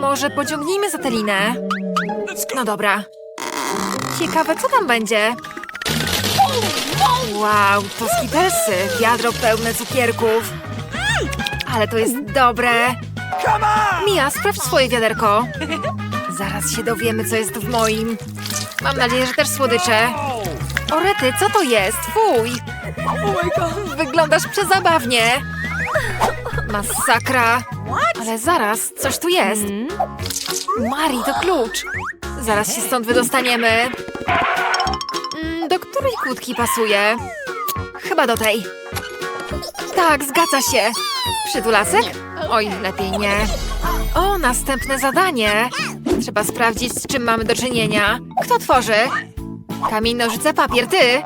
Może pociągnijmy za tę linę? No dobra. Ciekawe, co tam będzie? Wow, to skitelsy. Wiadro pełne cukierków. Ale to jest dobre. Mia, sprawdź swoje wiaderko. Zaraz się dowiemy, co jest w moim. Mam nadzieję, że też słodycze. Orety, co to jest? Fuj! Wyglądasz przezabawnie. Masakra. Ale zaraz, coś tu jest. Mari, to klucz. Zaraz się stąd wydostaniemy. Mm, Do której kłódki pasuje? Chyba do tej. Tak, zgadza się. Przytulasek? Oj, lepiej nie. O, następne zadanie. Trzeba sprawdzić, z czym mamy do czynienia. Kto tworzy? Kamień, nożyce, papier, ty.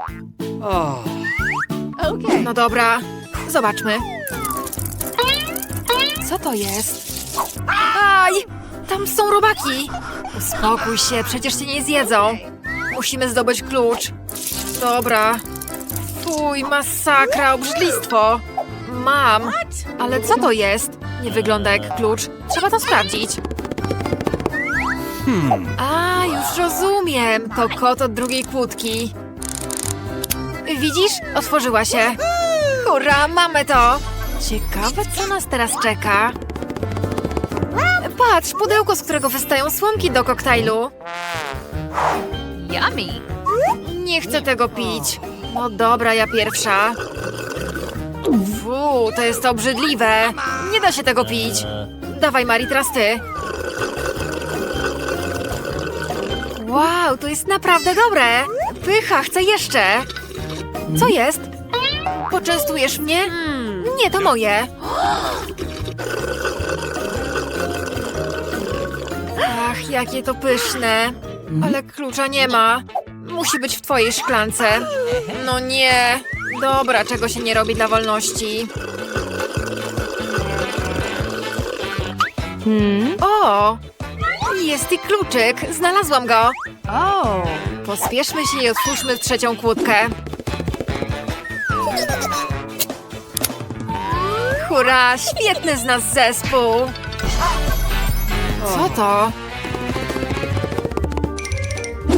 No dobra, zobaczmy. Co to jest? Aj! Tam są robaki! Uspokój się, przecież cię nie zjedzą. Musimy zdobyć klucz. Dobra. Fuj, masakra, obrzydlistwo. Mam. Ale co to jest? Nie wygląda jak klucz. Trzeba to sprawdzić. A, już rozumiem. To kot od drugiej kłódki. Widzisz? Otworzyła się. Hurra, mamy to! Ciekawe, co nas teraz czeka. Patrz, pudełko, z którego wystają słomki do koktajlu. Yummy. Nie chcę tego pić. No dobra, ja pierwsza. Fu, to jest obrzydliwe. Nie da się tego pić. Dawaj, Mari, teraz ty. Wow, to jest naprawdę dobre. Pycha, chcę jeszcze. Co jest? Poczęstujesz mnie? Nie, to moje. Ach, jakie to pyszne. Ale klucza nie ma. Musi być w twojej szklance. No nie. Dobra, czego się nie robi dla wolności. O! Jest i kluczyk. Znalazłam go. Oh. Pospieszmy się i otwórzmy trzecią kłódkę. Hurra! Świetny z nas zespół! Co to?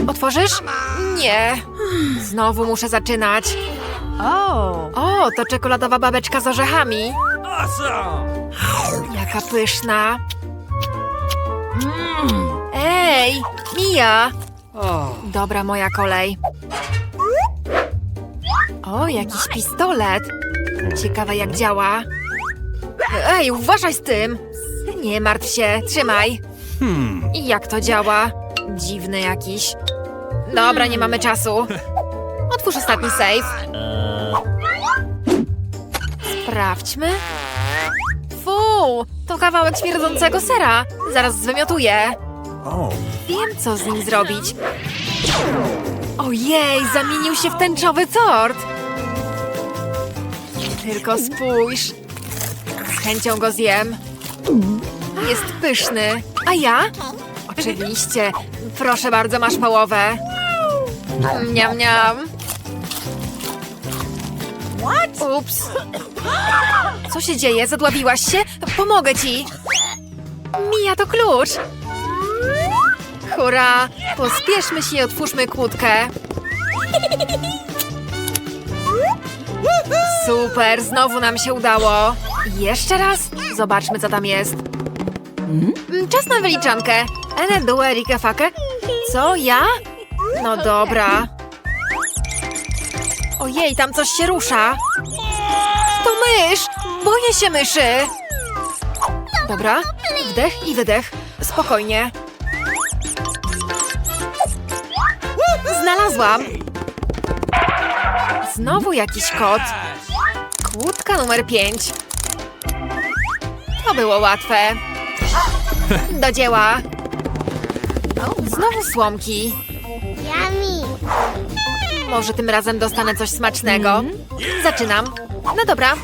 Otworzysz? Nie. Znowu muszę zaczynać. O, to czekoladowa babeczka z orzechami. Jaka pyszna. Ej, Mija! Dobra, moja kolej. O, jakiś pistolet. Ciekawe jak działa. Ej, uważaj z tym! Nie martw się, trzymaj. I jak to działa? Dziwny jakiś. Dobra, nie mamy czasu. Otwórz ostatni safe. Sprawdźmy. Fu, to kawałek śmierdzącego sera. Zaraz zwymiotuję. Wiem, co z nim zrobić. Ojej, zamienił się w tęczowy tort. Tylko spójrz. Chęcią go zjem. Jest pyszny. A ja? Oczywiście. Proszę bardzo, masz połowę. Niam, niam. Ups. Co się dzieje? Zadławiłaś się? Pomogę ci. Mija to klucz. Hurra! Pospieszmy się i otwórzmy kłódkę. Super, znowu nam się udało. Jeszcze raz? Zobaczmy, co tam jest. Mm, Czas na wyliczankę. Ene, due, rike, fake. Co, ja? No dobra. Ojej, tam coś się rusza. To mysz! Boję się myszy! Dobra, wdech i wydech. Spokojnie. Znalazłam! Znowu jakiś kot. Kłódka numer pięć. To było łatwe. Do dzieła. Znowu słomki. Yummy. Może tym razem dostanę coś smacznego. Zaczynam. No dobra.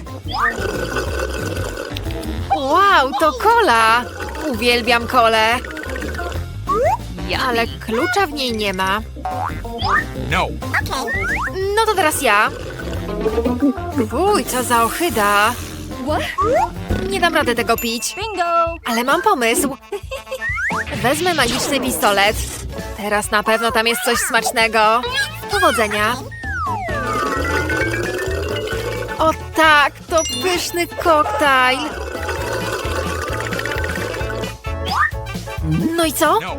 Wow, to kola! Uwielbiam kolę. Ale klucza w niej nie ma. No. No to teraz ja. Uj, co za ochyda. Nie dam rady tego pić. Bingo! Ale mam pomysł. Wezmę magiczny pistolet. Teraz na pewno tam jest coś smacznego. Powodzenia. O tak, to pyszny koktajl. No i co? No.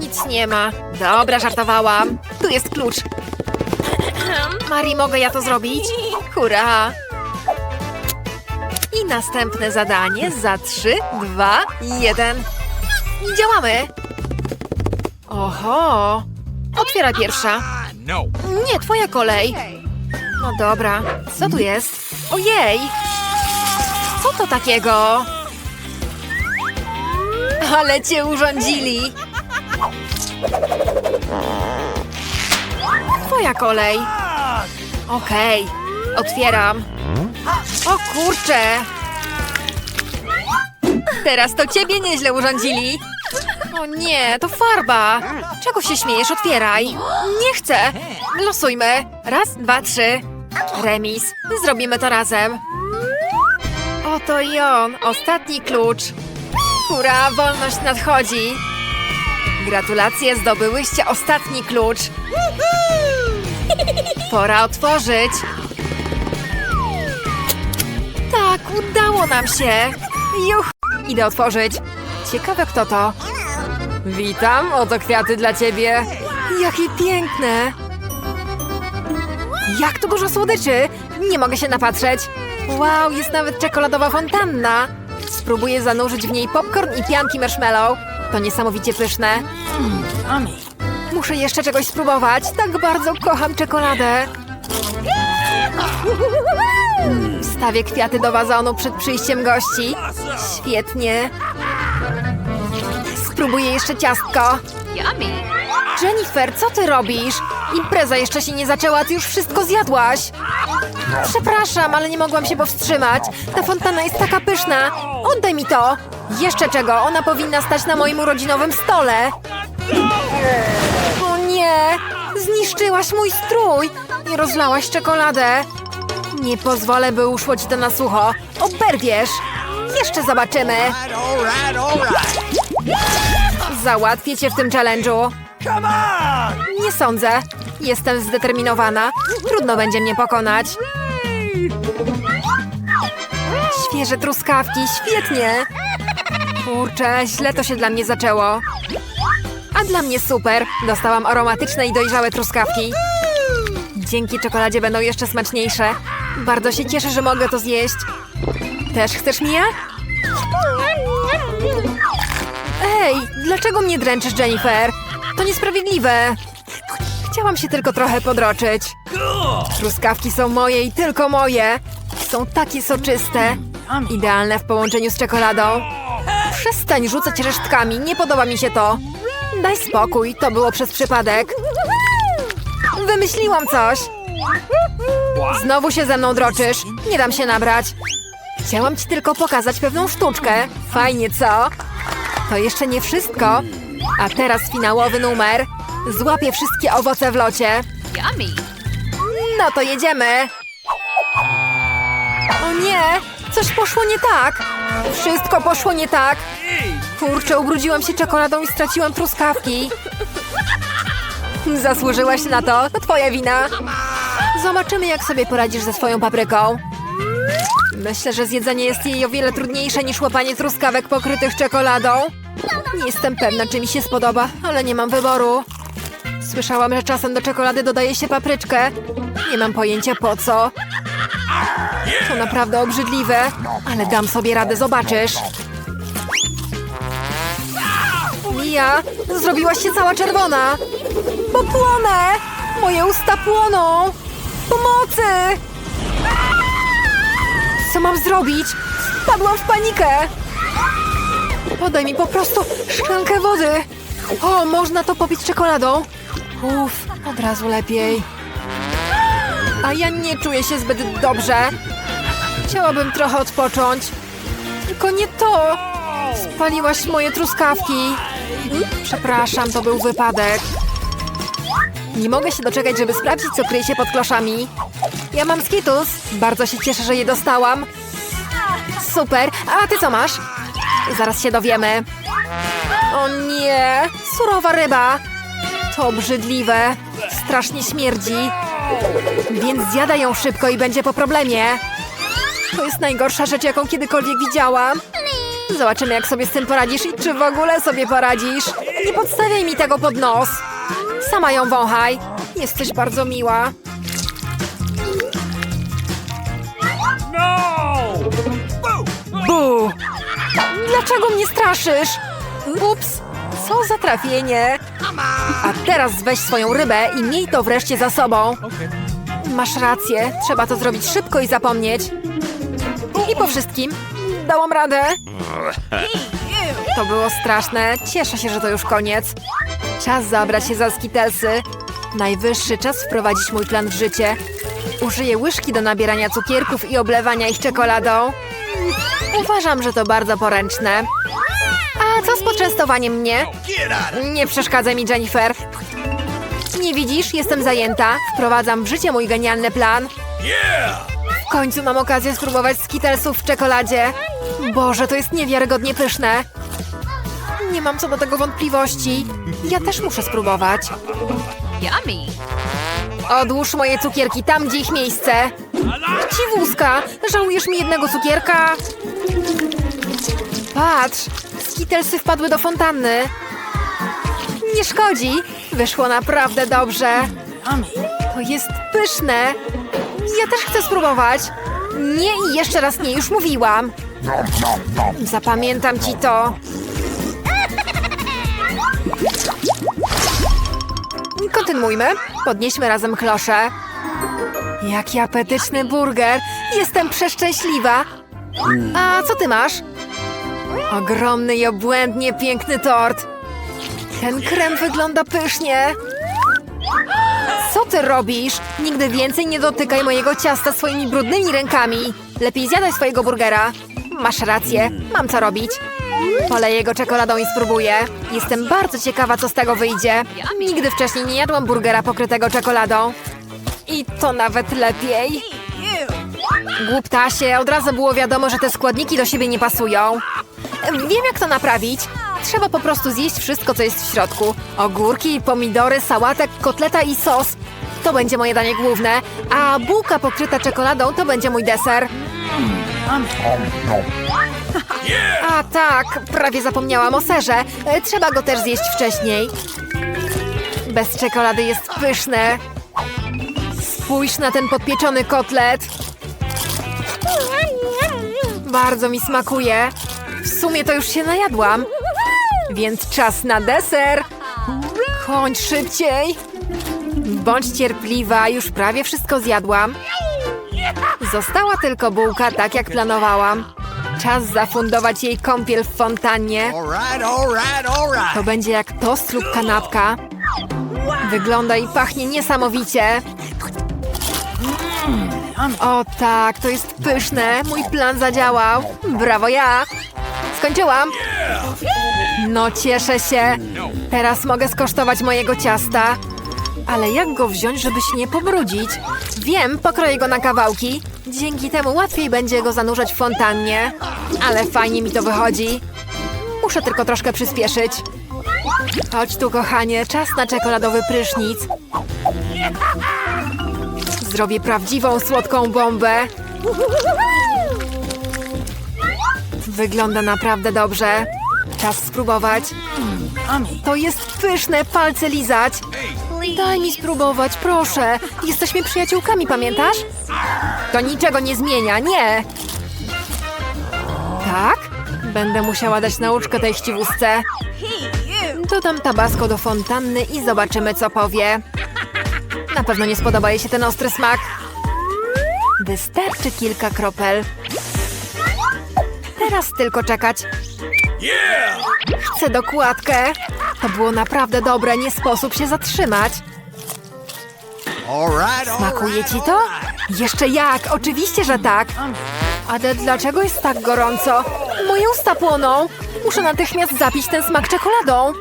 Nic nie ma. Dobra, żartowałam. Tu jest klucz. Mari, mogę ja to zrobić? Hurra! I następne zadanie za 3, 2, 1. I działamy! Oho! Otwiera pierwsza. Nie, twoja kolej. No dobra, co tu jest? Ojej! Co to takiego? Ale cię urządzili! Twoja kolej. Okej, otwieram. O kurczę! Teraz to ciebie nieźle urządzili. O nie, to farba. Czego się śmiejesz? Otwieraj. Nie chcę. Losujmy. Raz, dwa, trzy. Remis. Zrobimy to razem. Oto i on. Ostatni klucz. Hurra, wolność nadchodzi. Gratulacje, zdobyłyście ostatni klucz. Pora otworzyć. Tak, udało nam się. Juch! Idę otworzyć. Ciekawe kto to. Witam, oto kwiaty dla ciebie. Jakie piękne. Jak tu dużo słodyczy. Nie mogę się napatrzeć. Wow, jest nawet czekoladowa fontanna. Spróbuję zanurzyć w niej popcorn i pianki marshmallow. To niesamowicie pyszne. Yummy. Muszę jeszcze czegoś spróbować. Tak bardzo kocham czekoladę. Wstawię kwiaty do wazonu przed przyjściem gości. Świetnie. Spróbuję jeszcze ciastko. Jennifer, co ty robisz? Impreza jeszcze się nie zaczęła, ty już wszystko zjadłaś. Przepraszam, ale nie mogłam się powstrzymać. Ta fontana jest taka pyszna. Oddaj mi to. Jeszcze czego? Ona powinna stać na moim urodzinowym stole. Zniszczyłaś mój strój i rozlałaś czekoladę. Nie pozwolę, by uszło ci to na sucho. Oberwiesz. Jeszcze zobaczymy. Załatwię cię w tym challenge'u. Nie sądzę. Jestem zdeterminowana. Trudno będzie mnie pokonać. Świeże truskawki, świetnie. Kurczę, źle to się dla mnie zaczęło. Dla mnie super. Dostałam aromatyczne i dojrzałe truskawki. Dzięki czekoladzie będą jeszcze smaczniejsze. Bardzo się cieszę, że mogę to zjeść. Też chcesz, Mia? Ej, dlaczego mnie dręczysz, Jennifer? To niesprawiedliwe. Chciałam się tylko trochę podroczyć. Truskawki są moje i tylko moje. Są takie soczyste. Idealne w połączeniu z czekoladą. Przestań rzucać resztkami, nie podoba mi się to. Daj spokój, to było przez przypadek. Wymyśliłam coś. Znowu się ze mną droczysz. Nie dam się nabrać. Chciałam ci tylko pokazać pewną sztuczkę. Fajnie, co? To jeszcze nie wszystko. A teraz finałowy numer. Złapię wszystkie owoce w locie. No to jedziemy. O nie! Coś poszło nie tak. Wszystko poszło nie tak. Kurczę, ubrudziłam się czekoladą i straciłam truskawki. Zasłużyłaś na to. To twoja wina. Zobaczymy, jak sobie poradzisz ze swoją papryką. Myślę, że zjedzenie jest jej o wiele trudniejsze niż łapanie truskawek pokrytych czekoladą. Nie jestem pewna, czy mi się spodoba, ale nie mam wyboru. Słyszałam, że czasem do czekolady dodaje się papryczkę. Nie mam pojęcia po co. To naprawdę obrzydliwe, ale dam sobie radę, zobaczysz. Mia, zrobiłaś się cała czerwona. Popłonę! Moje usta płoną! Pomocy! Co mam zrobić? Padłam w panikę! Podaj mi po prostu szklankę wody. O, można to popić czekoladą. Uff, od razu lepiej. A ja nie czuję się zbyt dobrze. Chciałabym trochę odpocząć. Tylko nie to. Spaliłaś moje truskawki. Przepraszam, to był wypadek. Nie mogę się doczekać, żeby sprawdzić, co kryje się pod kloszami. Ja mam skitus. Bardzo się cieszę, że je dostałam. Super, a ty co masz? Zaraz się dowiemy. O nie, surowa ryba. To obrzydliwe. Strasznie śmierdzi. Więc zjada ją szybko i będzie po problemie. To jest najgorsza rzecz, jaką kiedykolwiek widziałam. Zobaczymy, jak sobie z tym poradzisz i czy w ogóle sobie poradzisz. Nie podstawiaj mi tego pod nos. Sama ją wąchaj. Jesteś bardzo miła. No! Bu! Dlaczego mnie straszysz? Ups, co za trafienie. A teraz weź swoją rybę i miej to wreszcie za sobą. Masz rację, trzeba to zrobić szybko i zapomnieć. I po wszystkim dałam radę. To było straszne. Cieszę się, że to już koniec. Czas zabrać się za skitelsy. Najwyższy czas wprowadzić mój plan w życie. Użyję łyżki do nabierania cukierków i oblewania ich czekoladą. Uważam, że to bardzo poręczne. A co z poczęstowaniem mnie? Nie przeszkadzaj mi, Jennifer. Nie widzisz? Jestem zajęta. Wprowadzam w życie mój genialny plan. W końcu mam okazję spróbować skitelsów w czekoladzie. Boże, to jest niewiarygodnie pyszne. Nie mam co do tego wątpliwości. Ja też muszę spróbować. Yummy. Odłóż moje cukierki tam, gdzie ich miejsce. Dziwuska, żałujesz mi jednego cukierka? Patrz, skitelsy wpadły do fontanny. Nie szkodzi, wyszło naprawdę dobrze. To jest pyszne. Ja też chcę spróbować. Nie i jeszcze raz nie, już mówiłam. Zapamiętam ci to. Kontynuujmy. Podnieśmy razem klosze. Jaki apetyczny burger. Jestem przeszczęśliwa. A co ty masz? Ogromny i obłędnie piękny tort. Ten krem wygląda pysznie. Co ty robisz? Nigdy więcej nie dotykaj mojego ciasta swoimi brudnymi rękami. Lepiej zjadaj swojego burgera. Masz rację, mam co robić. Poleję go czekoladą i spróbuję. Jestem bardzo ciekawa, co z tego wyjdzie. Nigdy wcześniej nie jadłam burgera pokrytego czekoladą. I to nawet lepiej. Głuptasie, od razu było wiadomo, że te składniki do siebie nie pasują. Wiem, jak to naprawić. Trzeba po prostu zjeść wszystko, co jest w środku. Ogórki, pomidory, sałatek, kotleta i sos. To będzie moje danie główne, a bułka pokryta czekoladą to będzie mój deser. A tak, prawie zapomniałam o serze. E, Trzeba go też zjeść wcześniej. Bez czekolady jest pyszne. Spójrz na ten podpieczony kotlet. Bardzo mi smakuje. W sumie to już się najadłam. Więc czas na deser. Kończ szybciej. Bądź cierpliwa, już prawie wszystko zjadłam. Została tylko bułka, tak jak planowałam. Czas zafundować jej kąpiel w fontannie. To będzie jak tost lub kanapka. Wygląda i pachnie niesamowicie. O tak, to jest pyszne. Mój plan zadziałał. Brawo ja. Skończyłam. No cieszę się. Teraz mogę skosztować mojego ciasta. Ale jak go wziąć, żeby się nie pobrudzić? Wiem, pokroję go na kawałki. Dzięki temu łatwiej będzie go zanurzać w fontannie. Ale fajnie mi to wychodzi. Muszę tylko troszkę przyspieszyć. Chodź tu, kochanie, czas na czekoladowy prysznic. Zrobię prawdziwą słodką bombę. Wygląda naprawdę dobrze. Czas spróbować. To jest pyszne, palce lizać. Daj mi spróbować, proszę. Jesteśmy przyjaciółkami, pamiętasz? To niczego nie zmienia, nie. Tak? Będę musiała dać nauczkę tej chciwusce. Dodam tabasco do fontanny i zobaczymy, co powie. Na pewno nie spodoba jej się ten ostry smak. Wystarczy kilka kropel. Teraz tylko czekać. Chcę dokładkę. To było naprawdę dobre, nie sposób się zatrzymać. Smakuje ci to? Jeszcze jak, oczywiście, że tak. Ale dlaczego jest tak gorąco? Moje usta płoną. Muszę natychmiast zapić ten smak czekoladą.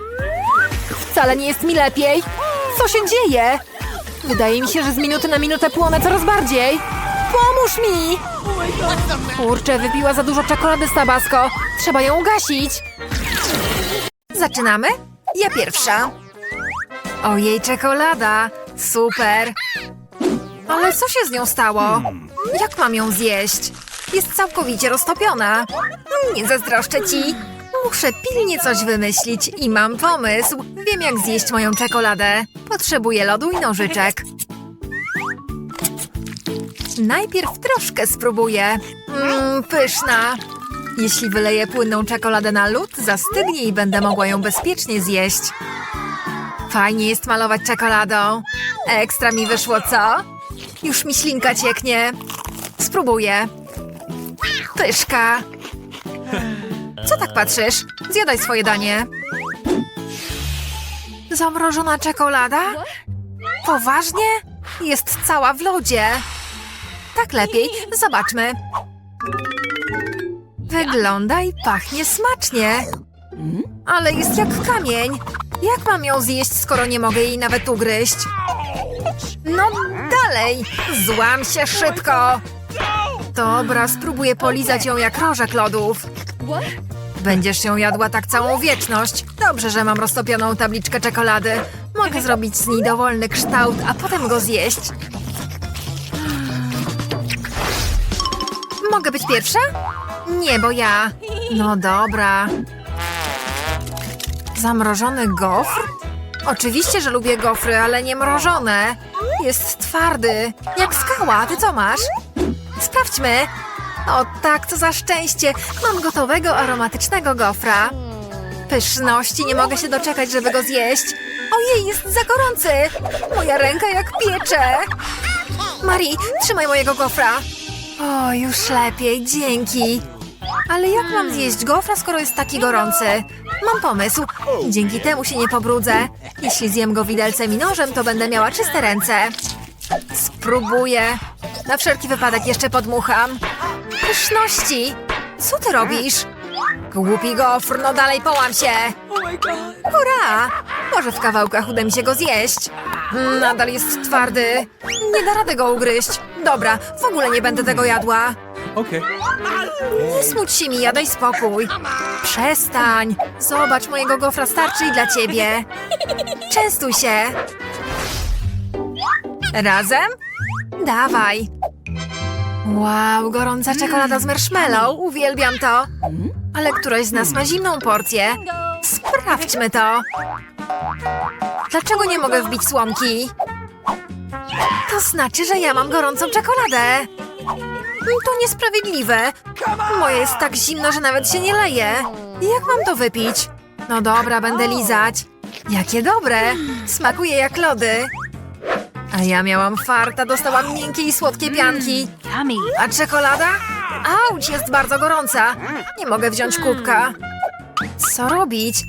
Wcale nie jest mi lepiej. Co się dzieje? Wydaje mi się, że z minuty na minutę płonę coraz bardziej. Pomóż mi! Kurczę, wypiła za dużo czekolady z tabasco. Trzeba ją ugasić. Zaczynamy? Ja pierwsza. Ojej, czekolada. Super. Ale co się z nią stało? Jak mam ją zjeść? Jest całkowicie roztopiona. Nie zazdroszczę ci. Muszę pilnie coś wymyślić i mam pomysł. Wiem, jak zjeść moją czekoladę. Potrzebuję lodu i nożyczek. Najpierw troszkę spróbuję. Mmm, pyszna. Jeśli wyleję płynną czekoladę na lód, zastygnie i będę mogła ją bezpiecznie zjeść. Fajnie jest malować czekoladą. Ekstra mi wyszło, co? Już mi ślinka cieknie. Spróbuję. Pyszka. Co tak patrzysz? Zjadaj swoje danie. Zamrożona czekolada? Poważnie? Jest cała w lodzie. Tak lepiej. Zobaczmy. Wygląda i pachnie smacznie. Ale jest jak kamień. Jak mam ją zjeść, skoro nie mogę jej nawet ugryźć? No dalej! Złam się szybko! Dobra, spróbuję polizać ją jak rożek lodów. Będziesz ją jadła tak całą wieczność. Dobrze, że mam roztopioną tabliczkę czekolady. Mogę zrobić z niej dowolny kształt, a potem go zjeść. Mogę być pierwsza? Nie, bo ja. No dobra. Zamrożony gofr? Oczywiście, że lubię gofry, ale nie mrożone. Jest twardy, jak skała. Ty co masz? Sprawdźmy. O tak, co za szczęście. Mam gotowego, aromatycznego gofra. Pyszności, nie mogę się doczekać, żeby go zjeść. Ojej, jest za gorący. Moja ręka jak piecze. Marii, trzymaj mojego gofra. O, już lepiej, dzięki. Ale jak mam zjeść gofra, skoro jest taki gorący? Mam pomysł. Dzięki temu się nie pobrudzę. Jeśli zjem go widelcem i nożem, to będę miała czyste ręce. Spróbuję. Na wszelki wypadek jeszcze podmucham. Pyszności! Co ty robisz? Głupi gofr, no dalej połam się! Hurra! Może w kawałkach uda mi się go zjeść. Nadal jest twardy. Nie da rady go ugryźć. Dobra, w ogóle nie będę tego jadła. Okay. Nie smuć się mi, daj spokój. Przestań. Zobacz, mojego gofra starczy i dla ciebie. Częstuj się. Razem? Dawaj. Wow, gorąca czekolada z marshmallow. Uwielbiam to. Ale któraś z nas ma zimną porcję. Sprawdźmy to. Dlaczego nie mogę wbić słomki? To znaczy, że ja mam gorącą czekoladę. To niesprawiedliwe. Moje jest tak zimno, że nawet się nie leje. Jak mam to wypić? No dobra, będę lizać. Jakie dobre. Smakuje jak lody. A ja miałam farta, dostałam miękkie i słodkie pianki. Yummy. A czekolada? Auć, jest bardzo gorąca. Nie mogę wziąć kubka. Co robić?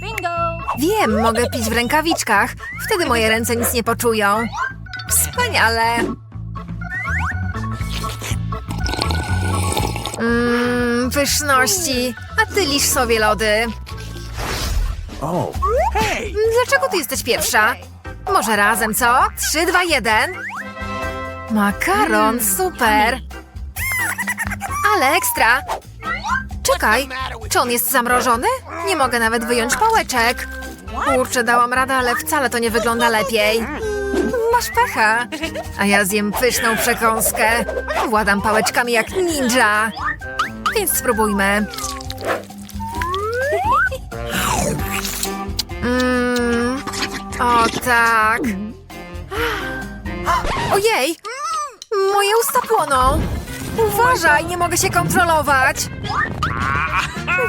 Wiem, mogę pić w rękawiczkach. Wtedy moje ręce nic nie poczują. Wspaniale. Mmm, pyszności. A ty lisz sobie lody. Oh. Dlaczego ty jesteś pierwsza? Może razem, co? Trzy, dwa, jeden. Makaron, super. Ale ekstra. Czekaj, czy on jest zamrożony? Nie mogę nawet wyjąć pałeczek. Kurczę, dałam radę, ale wcale to nie wygląda lepiej. Masz pecha. A ja zjem pyszną przekąskę. Władam pałeczkami jak ninja. Więc spróbujmy. Mmm. O tak. Ojej! Moje usta płoną. Uważaj, nie mogę się kontrolować.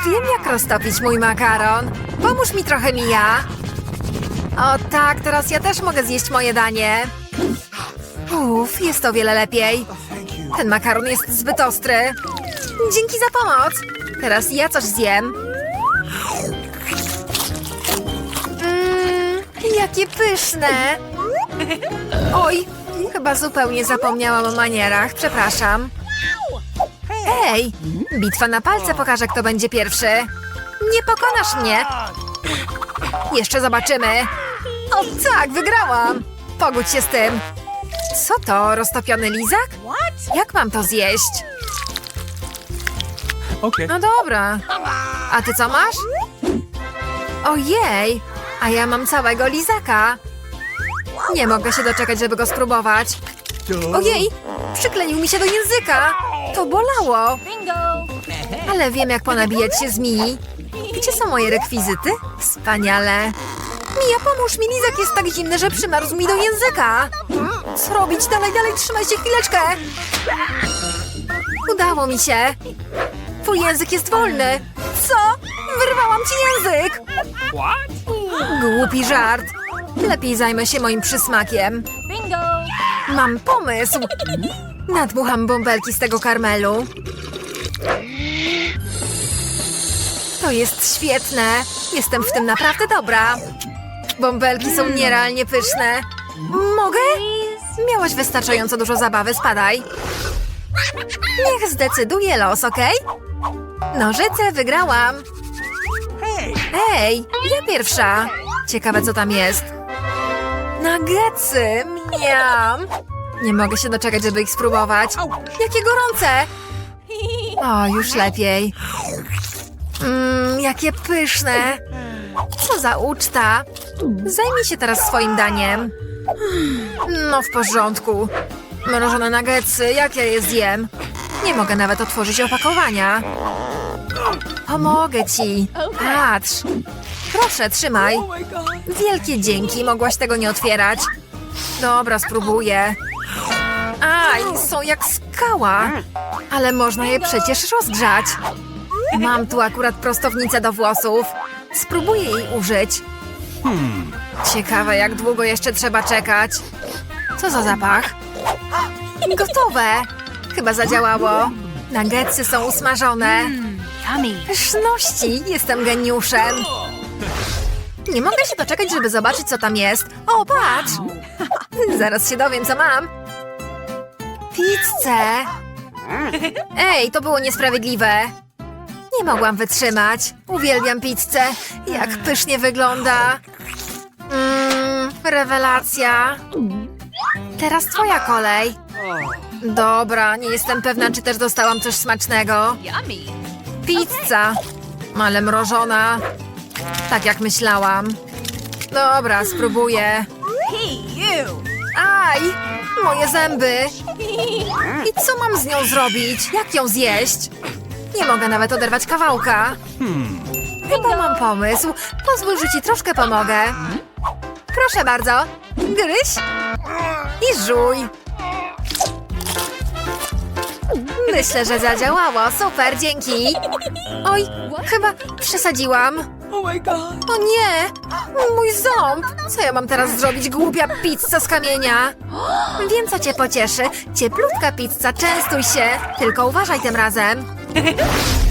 Wiem, jak roztopić mój makaron. Pomóż mi trochę, Mija. O tak, teraz ja też mogę zjeść moje danie. Uff, jest o wiele lepiej. Ten makaron jest zbyt ostry. Dzięki za pomoc. Teraz ja coś zjem. Mmm, jakie pyszne. Oj, chyba zupełnie zapomniałam o manierach. Przepraszam. Ej, bitwa na palce pokaże, kto będzie pierwszy. Nie pokonasz mnie. Jeszcze zobaczymy. O tak, wygrałam. Pogódź się z tym. Co to, roztopiony lizak? Jak mam to zjeść? Okay. No dobra. A ty co masz? Ojej, a ja mam całego lizaka. Nie mogę się doczekać, żeby go spróbować. Ojej, przykleił mi się do języka. To bolało. Ale wiem, jak ponabijać się z Mii. Gdzie są moje rekwizyty? Wspaniale. Mija, pomóż mi, lizak jest tak zimny, że przymarzł mi do języka. Co robić? Dalej, dalej, trzymaj się chwileczkę. Udało mi się. Twój język jest wolny. Co? Wyrwałam ci język. Głupi żart. Lepiej zajmę się moim przysmakiem. Mam pomysł. Nadmucham bąbelki z tego karmelu. To jest świetne. Jestem w tym naprawdę dobra. Bąbelki są nierealnie pyszne. Mogę? Miałaś wystarczająco dużo zabawy, spadaj. Niech zdecyduje los, okej? Nożyce, wygrałam. Ej, ja pierwsza. Ciekawe, co tam jest. Nuggetsy, miam. Nie mogę się doczekać, żeby ich spróbować. Jakie gorące. O, już lepiej. Mmm, jakie pyszne. Co za uczta. Zajmij się teraz swoim daniem. No w porządku. Mrożone nuggetsy, jak ja je zjem? Nie mogę nawet otworzyć opakowania. Pomogę ci. Patrz. Proszę, trzymaj. Wielkie dzięki, mogłaś tego nie otwierać. Dobra, spróbuję. Aj, są jak skała. Ale można je przecież rozgrzać. Mam tu akurat prostownicę do włosów. Spróbuję jej użyć. Ciekawe, jak długo jeszcze trzeba czekać. Co za zapach? Gotowe! Chyba zadziałało. Nuggetsy są usmażone. Yummy. Pyszności! Jestem geniuszem! Nie mogę się doczekać, żeby zobaczyć, co tam jest. O, patrz! Zaraz się dowiem, co mam. Pizzę! Ej, to było niesprawiedliwe. Nie mogłam wytrzymać. Uwielbiam pizzę. Jak pysznie wygląda. Mmm, rewelacja. Teraz twoja kolej. Dobra, nie jestem pewna, czy też dostałam coś smacznego. Pizza, ale mrożona. Tak jak myślałam. Dobra, spróbuję. Aj, moje zęby. I co mam z nią zrobić? Jak ją zjeść? Nie mogę nawet oderwać kawałka. Chyba mam pomysł. Pozwól, że ci troszkę pomogę. Proszę bardzo. Gryź i żuj. Myślę, że zadziałało. Super, dzięki. Oj, chyba przesadziłam. O nie! Mój ząb! Co ja mam teraz zrobić, głupia pizza z kamienia? Wiem, co cię pocieszy. Cieplutka pizza, częstuj się. Tylko uważaj tym razem. Hehehe